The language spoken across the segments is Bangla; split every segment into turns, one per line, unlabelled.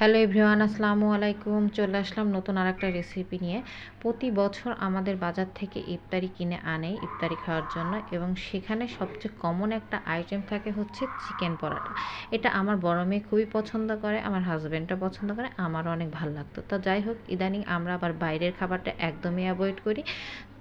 হ্যালো এভরিওয়ান, আসসালামু আলাইকুম। চলে আসলাম নতুন আর একটা রেসিপি নিয়ে। প্রতি বছর আমাদের বাজার থেকে ইফতারি কিনে আনে, ইফতারি খাওয়ার জন্য এবং সেখানে সবচেয়ে কমন একটা আইটেম থাকে হচ্ছে চিকেন পরাটা। এটা আমার বড় মেয়ে খুবই পছন্দ করে, আমার হাজব্যান্ডটা পছন্দ করে, আমারও অনেক ভালো লাগতো। তো যাই হোক, ইদানিং আমরা আবার বাইরের খাবারটা একদমই অ্যাভয়েড করি।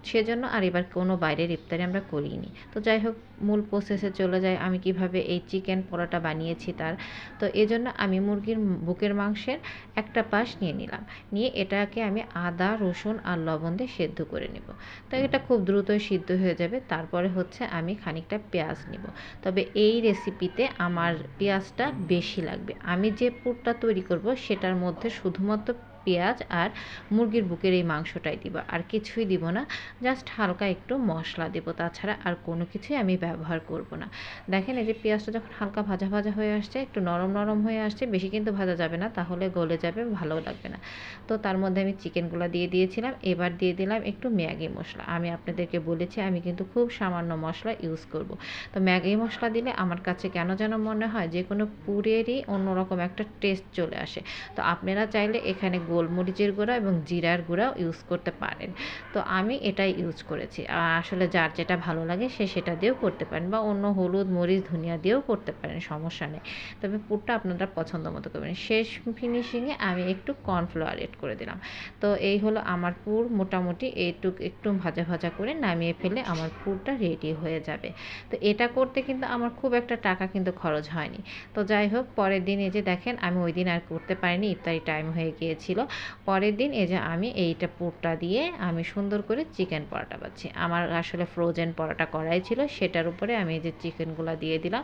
সেজন্য আর এবার কোনো বাইরের ইফতারি আমরা করিনি। তো যাই হোক, মূল প্রসেসে চলে যায় আমি কীভাবে এই চিকেন পরোটা বানিয়েছি তার। তো এজন্য আমি মুরগির বুকের মাংসের একটা পাশ নিয়ে নিলাম। নিয়ে এটাকে আমি আদা, রসুন আর লবণ দিয়ে সেদ্ধ করে নেব। তো এটা খুব দ্রুতই সিদ্ধ হয়ে যাবে। তারপরে হচ্ছে আমি খানিকটা পেঁয়াজ নিব। তবে এই রেসিপিতে আমার পেঁয়াজটা বেশি লাগবে। আমি যে পুরটা তৈরি করব সেটার মধ্যে শুধুমাত্র পেঁয়াজ আর মুরগির বুকের এই মাংসটাই দিব। আর কিছুই দিব না জাস্ট হালকা একটু মশলা দেবো। তাছাড়া আর কোনো কিছুই আমি ব্যবহার করব না। দেখেন এই যে পেঁয়াজটা যখন হালকা ভাজা ভাজা হয়ে আসছে, একটু নরম নরম হয়ে আসছে, বেশি কিন্তু ভাজা যাবে না, তাহলে গলে যাবে ভালো লাগবে না। তো তার মধ্যে আমি চিকেনগুলো দিয়ে দিয়েছিলাম, এবার দিয়ে দিলাম একটু ম্যাগি মশলা। আমি আপনাদেরকে বলেছি, আমি কিন্তু খুব সামান্য মশলা ইউজ করব। তো ম্যাগি মশলা দিলে আমার কাছে কেন যেন মনে হয় যে কোনো পুরেরই অন্যরকম একটা টেস্ট চলে আসে। তো আপনারা চাইলে এখানে গোলমরিচের গুঁড়া এবং জিরার গুঁড়াও ইউজ করতে পারেন। তো আমি এটাই ইউজ করেছি। আসলে যার যেটা ভালো লাগে সে সেটা দিয়েও করতে পারেন বা অন্য হলুদ, মরিচ, ধনিয়া দিয়েও করতে পারেন, সমস্যা নেই। তবে পুরটা আপনারা পছন্দ মতো করবেন। শেষ ফিনিশিংয়ে আমি একটু কর্নফ্লাওয়ার এড করে দিলাম। তো এই হলো আমার পুর। মোটামুটি এইটুক একটু ভাজা ভাজা করে নামিয়ে ফেলে আমার পুরটা রেডি হয়ে যাবে। তো এটা করতে কিন্তু আমার খুব একটা টাকা কিন্তু খরচ হয়নি। তো যাই হোক, পরের দিন এই যে দেখেন, আমি ওই দিন আর করতে পারিনি। ইফতারি টাইম হয়ে গিয়েছিল। পরের দিন এই যে আমি এইটা পুরটা দিয়ে আমি সুন্দর করে চিকেন পরোটা পাচ্ছি আমার আসলে ফ্রোজেন পরোটা করাই ছিল, সেটার উপরে আমি এই যে চিকেনগুলো দিয়ে দিলাম।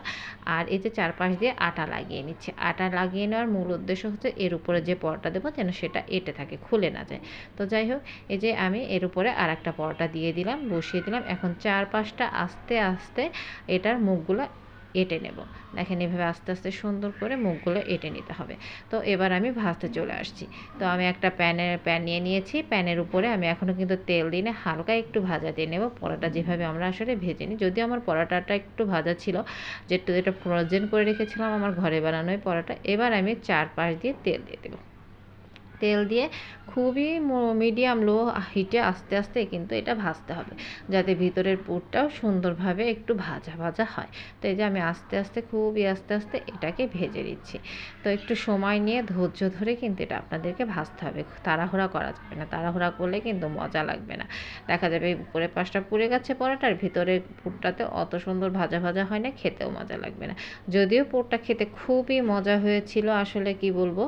আর এই যে চারপাশ দিয়ে আটা লাগিয়ে নিচ্ছি। আটা লাগিয়ে নেওয়ার মূল উদ্দেশ্য হচ্ছে এর উপরে যে পরোটা দেবো যেন সেটা এটে থাকে, খুলে না যায়। তো যাই হোক, এই যে আমি এর উপরে আর একটা পরোটা দিয়ে দিলাম, বসিয়ে দিলাম। এখন চার পাঁচটা আস্তে আস্তে এটার মুখগুলো এঁটে নেব। দেখেন এভাবে আস্তে আস্তে সুন্দর করে মুখগুলো এঁটে নিতে হবে। তো এবার আমি ভাজতে চলে আসছি। তো আমি একটা প্যানের প্যান নিয়ে নিয়েছি। প্যানের উপরে আমি এখনও কিন্তু তেল দিনে হালকা একটু ভাজা দিয়ে নেব। পরোটা যেভাবে আমরা আসলে ভেজে নিই। যদিও আমার পরোটাটা একটু ভাজা ছিল যেটু এটা ফ্রোজেন করে রেখেছিলাম আমার ঘরে বানানোই পরোটা। এবার আমি চার পাশ দিয়ে তেল দিয়ে দেবো। তেল দিয়ে খুবই মিডিয়াম লো হিটে আস্তে আস্তে কিন্তু এটা ভাজতে হবে। যাতে ভিতরের পুরটাও সুন্দরভাবে একটু ভাজা ভাজা হয়। তো এই যে আমি আস্তে আস্তে, খুবই আস্তে আস্তে এটাকে ভেজে দিচ্ছি তো একটু সময় নিয়ে ধৈর্য ধরে কিন্তু এটা আপনাদেরকে ভাজতে হবে। তাড়াহুড়া করা যাবে না। তাড়াহুড়া করলে কিন্তু মজা লাগবে না। দেখা যাবে উপরের পাশটা পুড়ে গেছে পরাটার ভিতরের পুরটাতে অত সুন্দর ভাজা ভাজা হয় না, খেতেও মজা লাগবে না। যদিও পুরটা খেতে খুবই মজা হয়েছিল, আসলে কি বলব?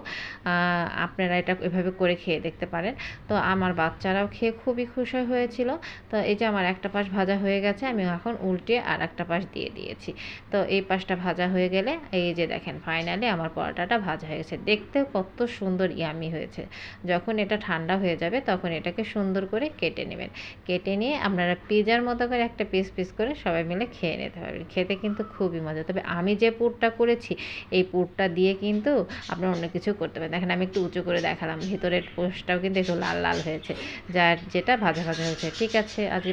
আপনারা এটা এভাবে করে খেয়ে দেখতে পারেন। তো আমার বাচ্চারাও খেয়ে খুবই খুশি হয়েছিল। তো এই যে আমার একটা পাশ ভাজা হয়ে গেছে, আমি এখন উল্টে আর একটা পাশ দিয়ে দিয়েছি। তো এই পাশটা ভাজা হয়ে গেলে এই যে দেখেন ফাইনালি আমার পরোটাটা ভাজা হয়ে গেছে। দেখতে কত সুন্দর ইয়ামি হয়েছে। যখন এটা ঠান্ডা হয়ে যাবে, তখন এটাকে সুন্দর করে কেটে নেবেন। কেটে নিয়ে আপনারা পিজার মতো করে একটা পিস পিস করে সবাই মিলে খেয়ে নিতে পারবেন। খেতে কিন্তু খুবই মজা। তবে আমি যে পুরটা করেছি, এই পুরটা দিয়ে কিন্তু আপনারা অন্য কিছু করতে পারেন। দেখেন, আমি একটু উঁচু করে দেখালাম ভিতরের পোস্টটাও কিন্তু একটু লাল লাল হয়েছে, যার যেটা ভাজা ভাজা হয়েছে। ঠিক আছে আজ